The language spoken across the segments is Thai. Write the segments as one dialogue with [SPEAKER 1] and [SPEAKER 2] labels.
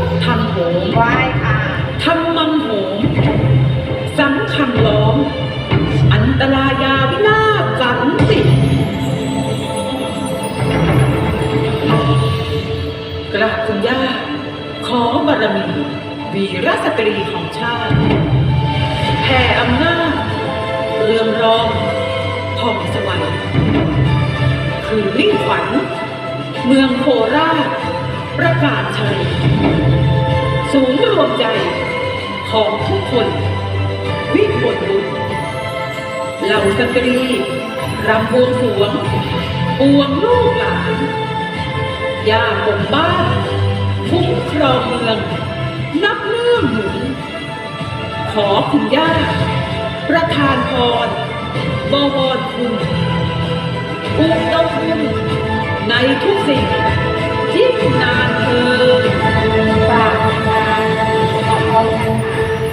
[SPEAKER 1] ดทำโหม
[SPEAKER 2] ไหว้ค่ะ
[SPEAKER 1] ทำมังโหมสำคัญล้อม อันตรายาวินาศสันติกราบคุณย่า ขอบารมี วีรสตรีของชาติแผ่อำนาจเรืองรองทองสวรรค์คือวิ่งขวัญ เมืองโคราช ประกาศชัยศูงย์รวมใจของทุกคน วิบวบุญเหล่าสตรีรำวงสวงปวงลูกหลานยาปกบ้านคุ้มครองเมือง นับเรื่องหมุนขอคุณย่า ประทานพรบวรคุณอุดมคุณในทุกสิ่ง Thank you.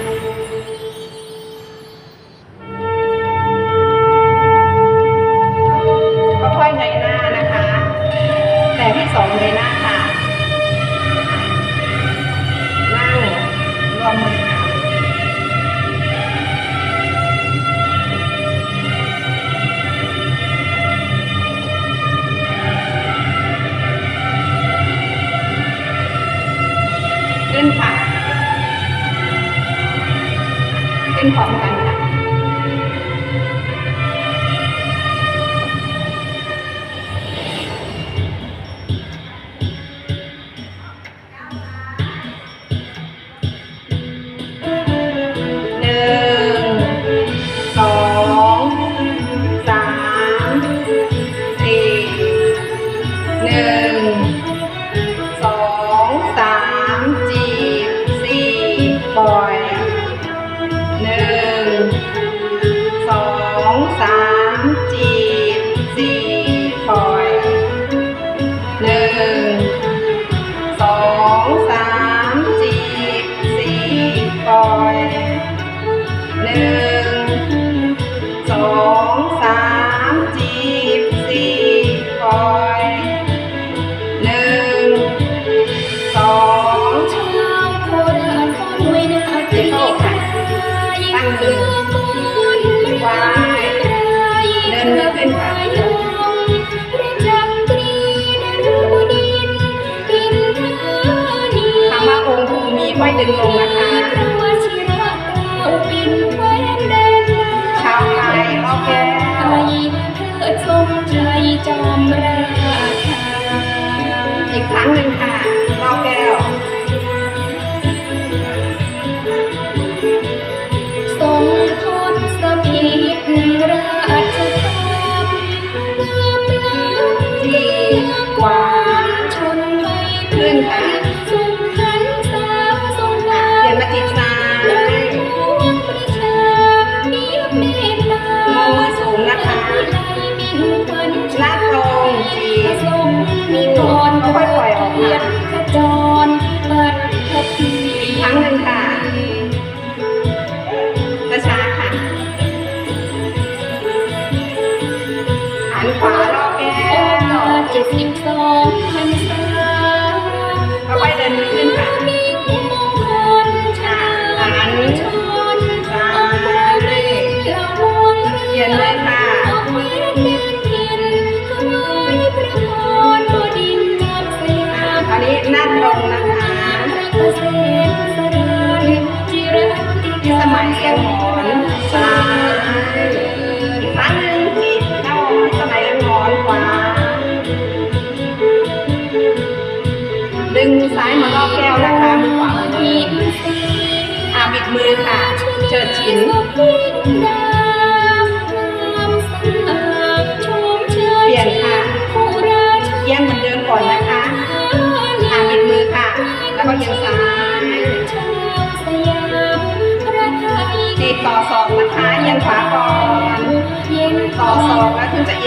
[SPEAKER 1] เป็
[SPEAKER 2] นลมนะคะ
[SPEAKER 3] ชาว
[SPEAKER 2] ไทยโอ
[SPEAKER 3] เคชม
[SPEAKER 2] ใจจอม
[SPEAKER 3] รา
[SPEAKER 2] อีกครั้งหนึ่งค่ะรอบแก้ว here.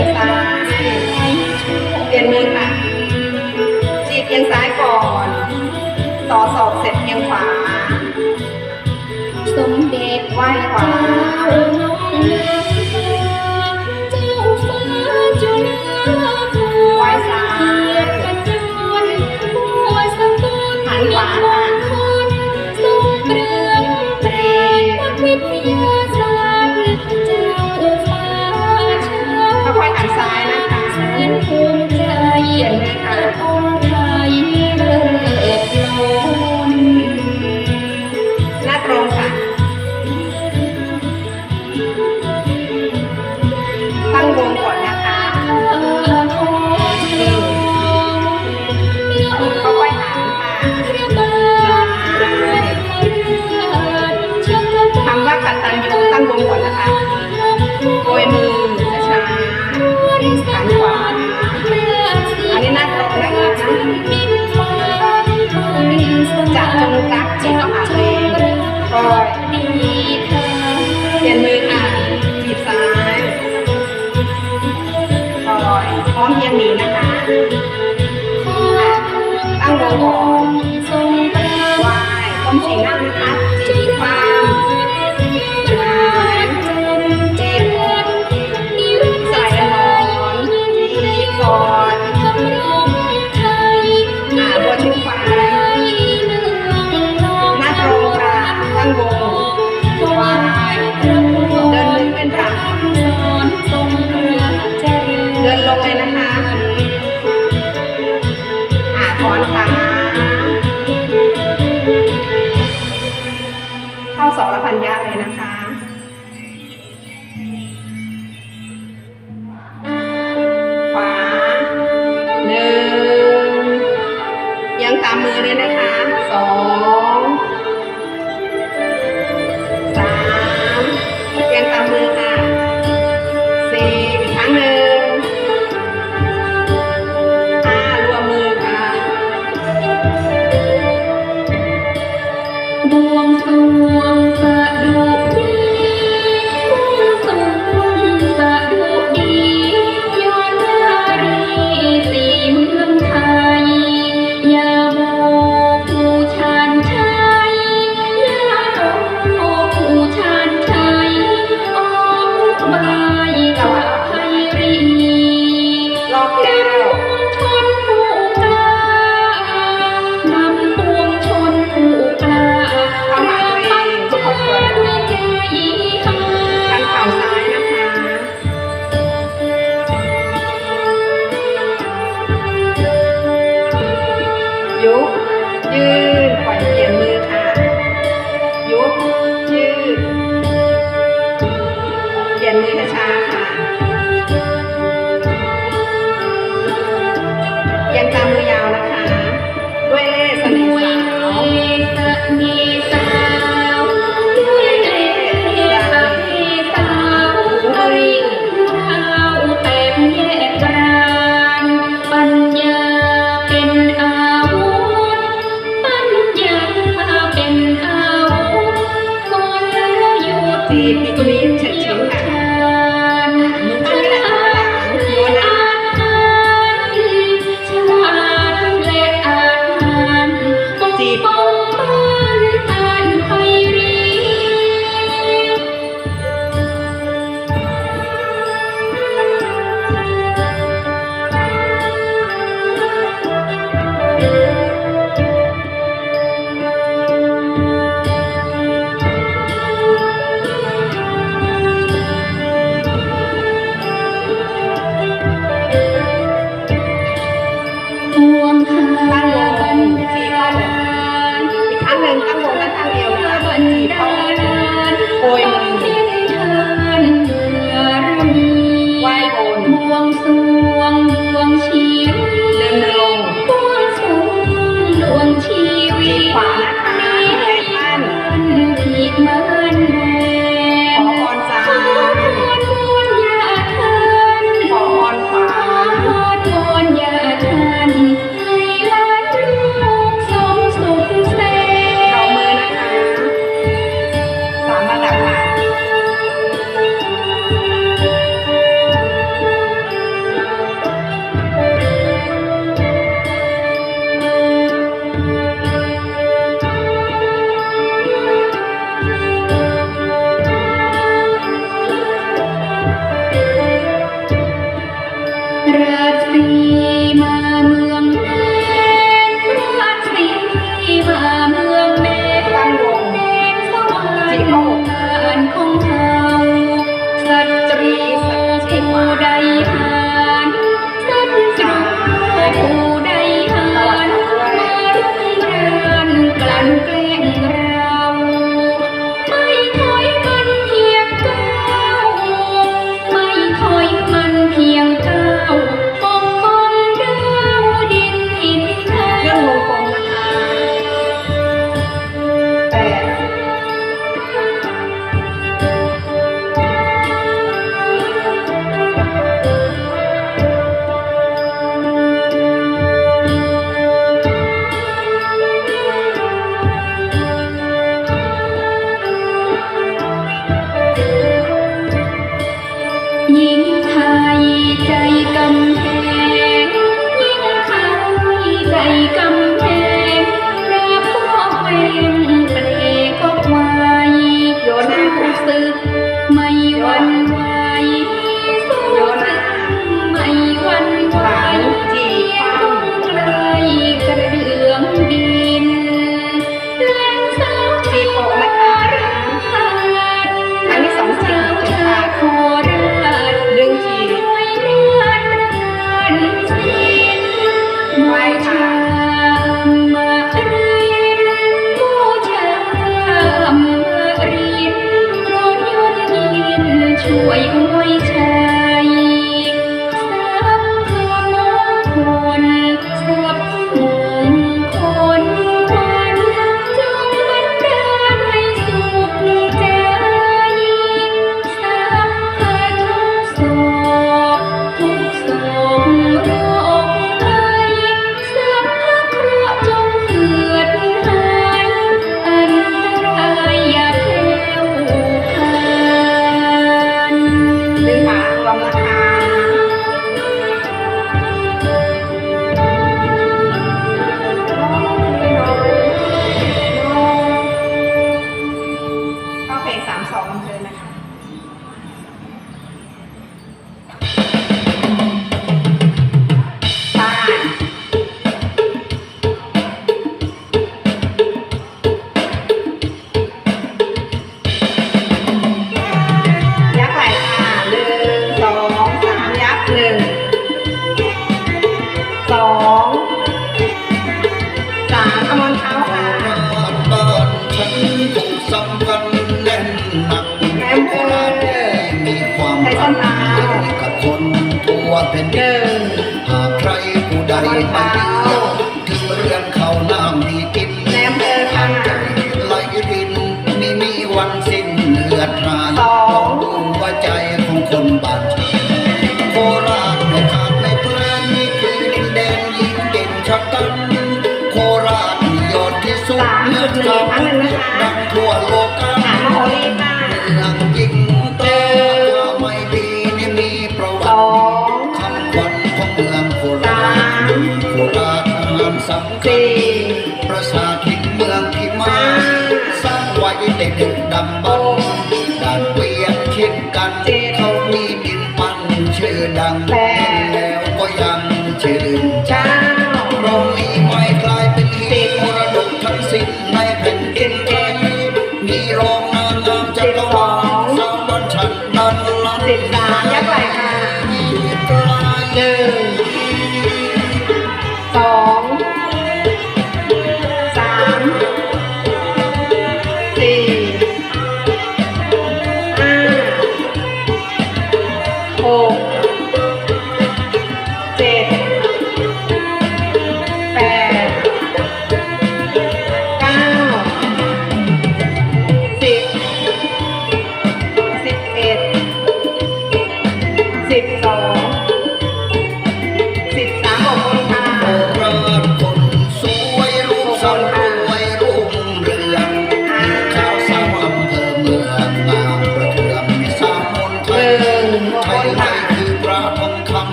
[SPEAKER 2] ย
[SPEAKER 3] ง
[SPEAKER 2] ซ้ายเป
[SPEAKER 3] ลี่ยน
[SPEAKER 2] มือค่ะจีบเอียงซ้ายก่อน ต่อสอบเสร็จเอียงขวา
[SPEAKER 3] สมเด็จ
[SPEAKER 2] ไหว้ขวา
[SPEAKER 3] งตาม
[SPEAKER 2] มือเลยนะคะสอง 三常， กับคน
[SPEAKER 3] ทั่
[SPEAKER 2] วเป็นหา
[SPEAKER 3] ก
[SPEAKER 4] ใครผู้ใดไม มือ
[SPEAKER 1] ง
[SPEAKER 4] โคราชโคราช
[SPEAKER 1] งามสำ
[SPEAKER 4] คัญประสาทหิน
[SPEAKER 1] เมือง
[SPEAKER 4] ที่มา สร้างไว้เด็
[SPEAKER 1] ก
[SPEAKER 4] ดำบร
[SPEAKER 1] ร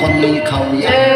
[SPEAKER 1] ค
[SPEAKER 4] นมีเขายัง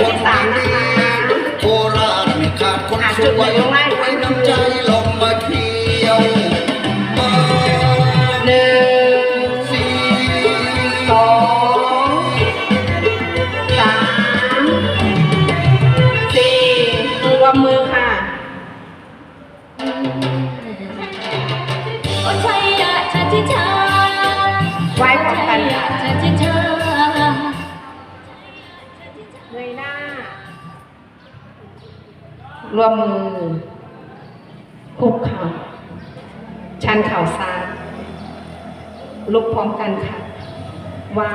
[SPEAKER 1] ค
[SPEAKER 4] นดีโคราชไม่ขาดคนสวยไว้น้ำใจล
[SPEAKER 1] องมาที วมือคุกเข่าชันเข่าซ้ายลุกพร้อมกันค่ะไหว้